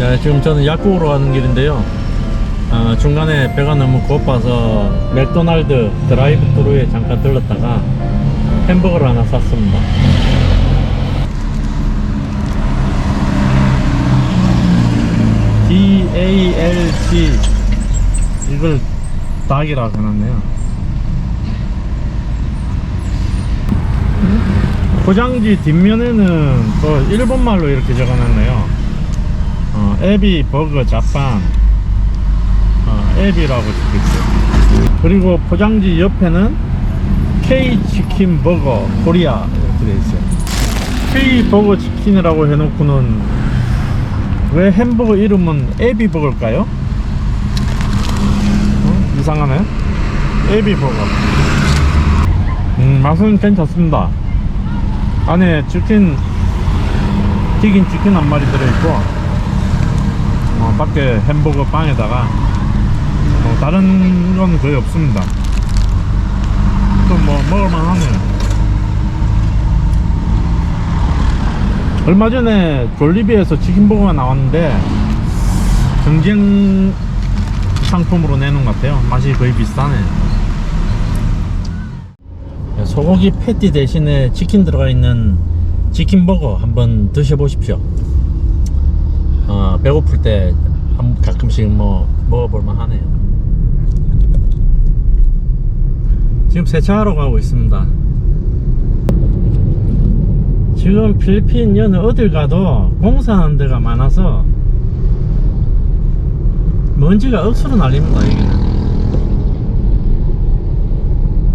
네, 지금 저는 약국으로 가는 길인데요. 어, 중간에 배가 너무 고파서 맥도날드 드라이브 트루에 잠깐 들렀다가 햄버거를 하나 샀습니다. DALG 이걸 닭이라고 해놨네요. 포장지 뒷면에는 또 일본말로 이렇게 적어놨네요. 어, 에비 버거 자판 어, 에비라고 적혀있어요. 그리고 포장지 옆에는 K 치킨 버거 코리아 이렇게 돼 있어요. K 버거 치킨이라고 해놓고는 왜 햄버거 이름은 에비 버거일까요? 어? 이상하네. 에비 버거. 음, 맛은 괜찮습니다. 안에 치킨 튀긴 치킨 한 마리 들어있고 어, 밖에 햄버거 빵에다가 뭐 다른 건 거의 없습니다. 또 뭐 먹을만 하네요. 얼마 전에 졸리비에서 치킨버거가 나왔는데 경쟁 상품으로 내놓은 것 같아요. 맛이 거의 비슷하네. 소고기 패티 대신에 치킨 들어가 있는 치킨버거 한번 드셔보십시오. 어, 배고플 때 한- 가끔씩 뭐 먹어볼만 하네요. 지금 세차하러 가고 있습니다. 지금 필리핀 여느 어딜 가도 공사하는 데가 많아서 먼지가 억수로 날립니다 여기는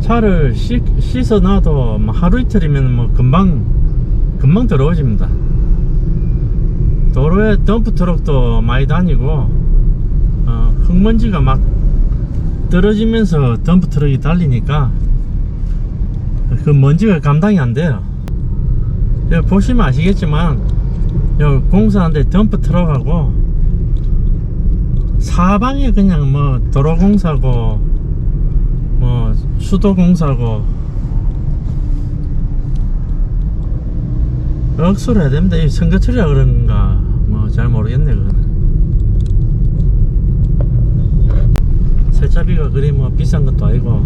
차를 씻, 씻어 놔도 뭐 하루 이틀이면 뭐 금방 금방 더러워집니다 도로에 덤프 트럭도 많이 다니고 어, 흙먼지가 막 떨어지면서 덤프 트럭이 달리니까 그 먼지가 감당이 안 돼요 여기 보시면 아시겠지만 여기 공사하는데 덤프 트럭하고 사방에 그냥 뭐 도로 공사고 뭐 수도 공사고 억수로 해야 됩니다. 이 선거철이라 그런가 뭐 잘 모르겠네 그거는. 세차비가 그리 뭐 비싼 것도 아니고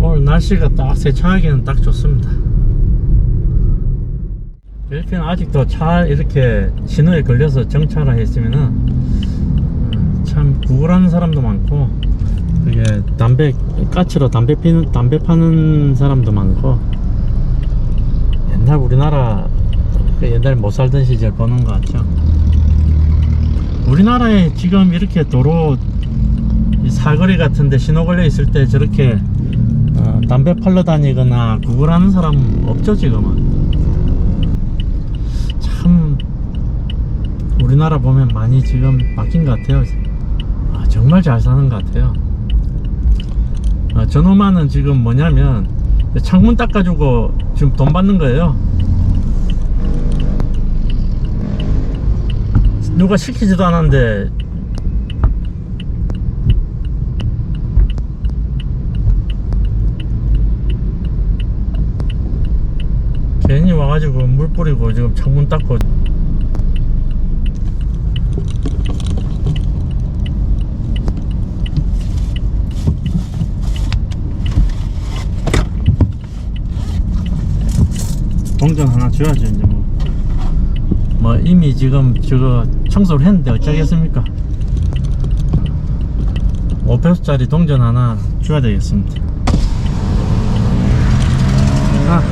오늘 날씨가 딱 세차하기는 딱 좋습니다. 필리핀 아직도 차 이렇게 신호에 걸려서 정차라 했으면은 음, 참 구걸하는 사람도 많고 그게 담배 까치로 담배 피는 담배 파는 사람도 많고 옛날 우리나라 그 옛날 못 살던 시절 보는 것 같죠. 우리나라에 지금 이렇게 도로 이 사거리 같은데 신호 걸려 있을 때 저렇게 어, 담배 팔러 다니거나 구걸하는 사람 없죠 지금은. 참 우리나라 보면 많이 지금 바뀐 것 같아요. 아, 정말 잘 사는 것 같아요. 아, 저놈아는 지금 뭐냐면 창문 닦아주고 지금 돈 받는 거예요. 누가 시키지도 않았는데. 괜히 와가지고 물 뿌리고 지금 창문 닦고. 동전 하나 줘야죠 이제 뭐. 뭐 이미 지금 저거 청소를 했는데 어쩌겠습니까? 5페소짜리 동전 하나 줘야 되겠습니다. 아.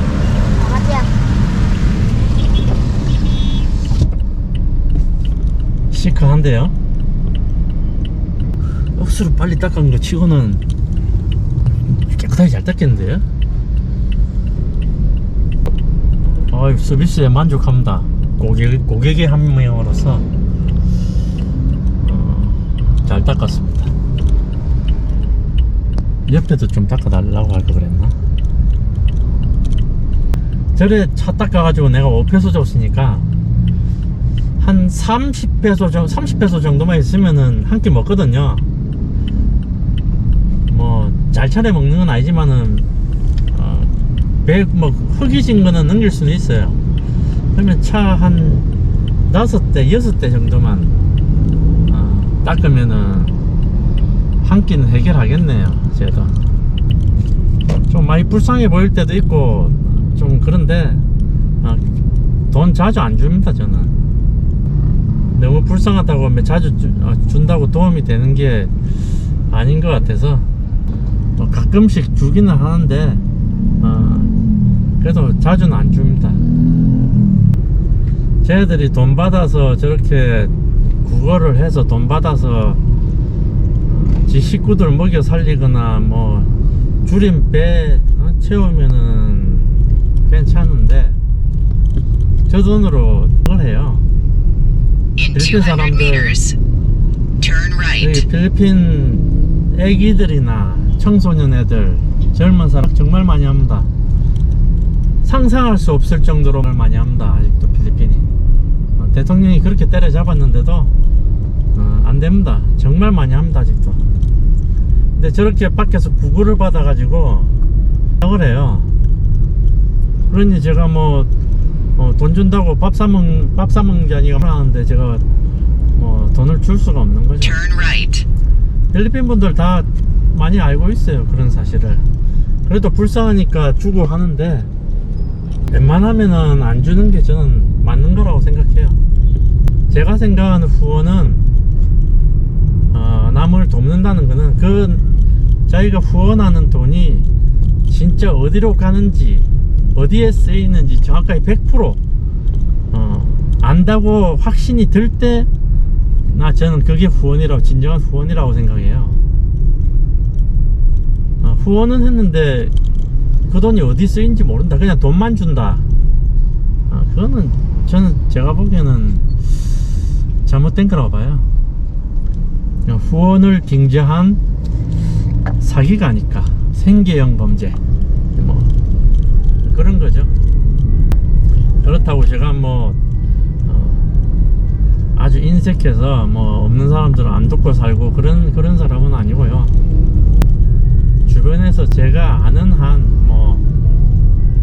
시크한데요? 억수로 빨리 닦은 거 치고는 깨끗하게 잘 닦겠는데요? 아유 서비스에 만족합니다 고객, 고객의 한 명으로서 어, 잘 닦았습니다 옆에도 좀 닦아달라고 할 거 그랬나 저래 차 닦아가지고 내가 5페소 줬으니까 한 30페소 정도, 30페소 정도만 있으면은 한 끼 먹거든요. 뭐, 잘 차려 먹는 건 아니지만은, 어, 배, 뭐, 흙이 진 거는 넘길 수는 있어요. 그러면 차 한 다섯 대 여섯 대 정도만 어, 닦으면은 한 끼는 해결하겠네요 제가. 좀 많이 불쌍해 보일 때도 있고 좀 그런데 어, 돈 자주 안 줍니다 저는. 너무 불쌍하다고 뭐 자주 주- 어, 준다고 도움이 되는 게 아닌 것 같아서 뭐 가끔씩 주기는 하는데 어, 그래도 자주는 안 줍니다 쟤들이 돈 받아서 저렇게 국어를 해서 돈 받아서 지 식구들 먹여 살리거나 뭐 줄임 배 어, 채우면은 괜찮은데 저 돈으로 그걸 해요. 200 사람들. 필리핀 애기들이나 청소년 애들 젊은 사람 정말 많이 합니다. 상상할 수 없을 정도로 많이 합니다. 아직도 필리핀이. 어, 대통령이 그렇게 때려잡았는데도 어, 안 됩니다. 정말 많이 합니다 아직도. 근데 저렇게 밖에서 구글을 받아 가지고 그래요. 그러니 제가 뭐 돈 준다고 밥 사먹 밥 사먹는 게 아니라 하는데 제가 뭐 돈을 줄 수가 없는 거죠. 필리핀 분들 다 많이 알고 있어요 그런 사실을. 그래도 불쌍하니까 주고 하는데 웬만하면은 안 주는 게 저는 맞는 거라고 생각해요 제가 생각하는 후원은 어, 남을 돕는다는 거는 그 자기가 후원하는 돈이 진짜 어디로 가는지 어디에 쓰이는지 정확하게 100% 어, 안다고 확신이 들 때 나 저는 그게 후원이라고 진정한 후원이라고 생각해요. 어, 후원은 했는데 그 돈이 어디 쓰인지 모른다. 그냥 돈만 준다. 아, 그거는 저는 제가 보기에는 잘못된 거라고 봐요. 후원을 빙자한 사기가 아닐까. 생계형 범죄. 뭐 그런 거죠. 그렇다고 제가 뭐 어, 아주 인색해서 뭐 없는 사람들은 안 돕고 살고 그런 그런 사람은 아니고요. 주변에서 제가 아는 한 뭐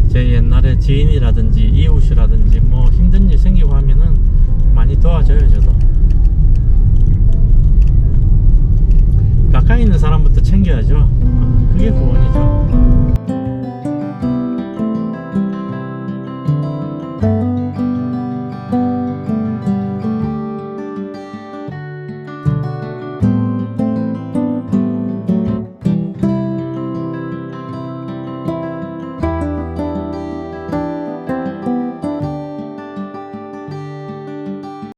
제 옛날에 지인이라든지 이웃이라든지 뭐 힘든 챙겨야죠. 그게 구원이죠.